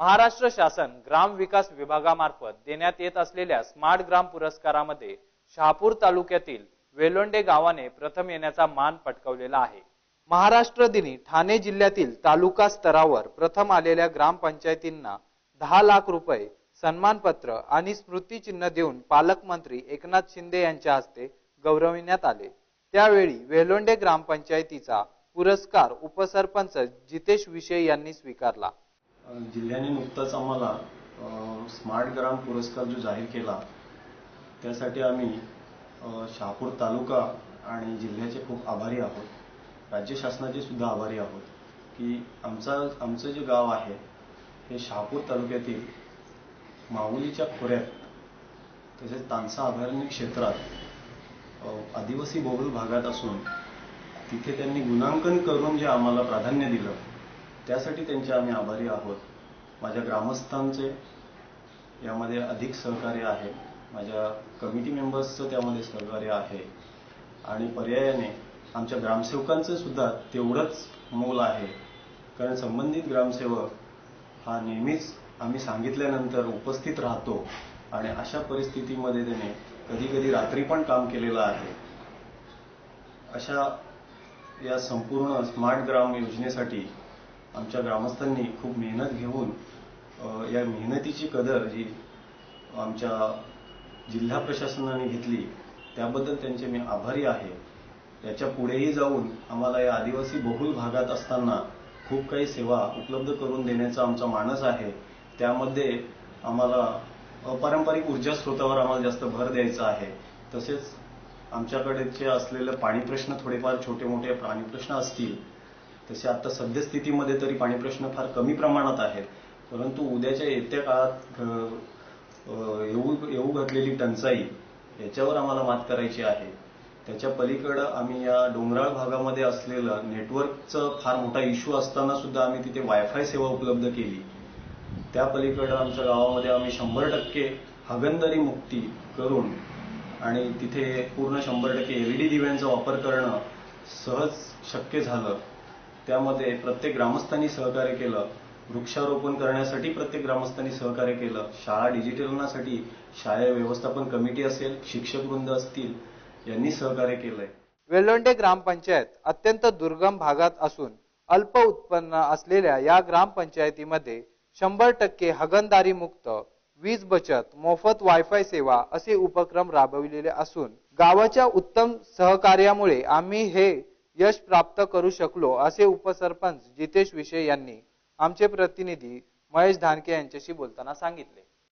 महाराष्ट्र शासन ग्राम विकास विभागामार्फत देण्यात येत असलेल्या स्मार्ट ग्राम पुरस्कारामध्ये शहापूर तालुक्यातील वेलोंडे गावाने प्रथम येण्याचा मान पटकावलेला आहे. महाराष्ट्र दिनी ठाणे जिल्ह्यातील तालुका स्तरावर प्रथम आलेल्या ग्रामपंचायतींना दहा लाख रुपये सन्मानपत्र आणि स्मृतिचिन्ह देऊन पालकमंत्री एकनाथ शिंदे यांच्या हस्ते गौरविण्यात आले. त्यावेळी वेलोंडे ग्रामपंचायतीचा पुरस्कार उपसरपंच जितेश विषय यांनी स्वीकारला. जिल्ह्याने नुकताच आम्हाला स्मार्ट ग्राम पुरस्कार जो जाहीर केला त्यासाठी आम्ही शहापूर तालुका आणि जिल्ह्याचे खूप आभारी आहोत. राज्य शासनाचे सुद्धा आभारी आहोत की आमचा आमचं जे गाव आहे हे शहापूर तालुक्यातील माहुलीच्या खोऱ्यात तसेच तानसा अभयारण्य क्षेत्रात आदिवासी बहुल भागात असून तिथे त्यांनी गुणांकन करून जे आम्हाला प्राधान्य दिलं त्यासाठी त्यांचे आम्ही आभारी आहोत. माझ्या ग्रामस्थांचे यामध्ये अधिक सहकार्य आहे. माझ्या कमिटी मेंबर्सचं त्यामध्ये सहकार्य आहे. आणि पर्यायाने आमच्या ग्रामसेवकांचं सुद्धा तेवढंच मोल आहे. कारण संबंधित ग्रामसेवक हा नेहमीच आम्ही सांगितल्यानंतर उपस्थित राहतो. आणि अशा परिस्थितीमध्ये त्याने कधी कधी रात्री पण काम केलेलं आहे. अशा या संपूर्ण स्मार्ट ग्राम योजनेसाठी आमच्या ग्रामस्थांनी खूप मेहनत घेऊन या मेहनतीची कदर जी आमच्या जिल्हा प्रशासनाने घेतली त्याबद्दल त्यांचे मी आभारी आहे. याच्या पुढेही जाऊन आम्हाला या आदिवासी बहुल भागात असताना खूप काही सेवा उपलब्ध करून देण्याचा आमचा मानस आहे. त्यामध्ये आम्हाला अपारंपरिक ऊर्जा स्रोतावर आम्हाला जास्त भर द्यायचा आहे. तसेच आमच्याकडे जे असलेले पाणी प्रश्न थोडेफार छोटे मोठे पाणी प्रश्न असतील तसे आता सद्यस्थितीमध्ये तरी पाणी प्रश्न फार कमी प्रमाणात आहेत. परंतु उद्याच्या येत्या काळात येऊ येऊ घातलेली टंचाई याच्यावर आम्हाला मात करायची आहे. त्याच्या पलीकडं आम्ही या डोंगराळ भागामध्ये असलेलं नेटवर्कचं फार मोठा इश्यू असताना सुद्धा आम्ही तिथे वायफाय सेवा उपलब्ध केली. त्या पलीकडं आमच्या गावामध्ये आम्ही शंभर टक्के हगंदरी मुक्ती करून आणि तिथे पूर्ण शंभर टक्के एलईडी दिव्यांचा वापर करणं सहज शक्य झालं. त्यामध्ये प्रत्येक ग्रामस्थांनी सहकार्य केलं. वृक्षारोपण करण्यासाठी प्रत्येक ग्रामस्थांनी सहकार्य केलं. शाळा डिजिटलनासाठी शाळा व्यवस्थापन कमिटी असेल शिक्षक वृंद असतील यांनी सहकार्य केलंय. वेलोंडे ग्रामपंचायत अत्यंत दुर्गम भागात असून अल्प उत्पन्न असलेल्या या ग्रामपंचायतीमध्ये शंभर टक्के हगणदारी मुक्त वीज बचत मोफत वायफाय सेवा असे उपक्रम राबविलेले असून गावाच्या उत्तम सहकार्यामुळे आम्ही हे यश प्राप्त करू शकलो असे उपसरपंच जितेश विषय यांनी आमचे प्रतिनिधी महेश धानके यांच्याशी बोलताना सांगितले.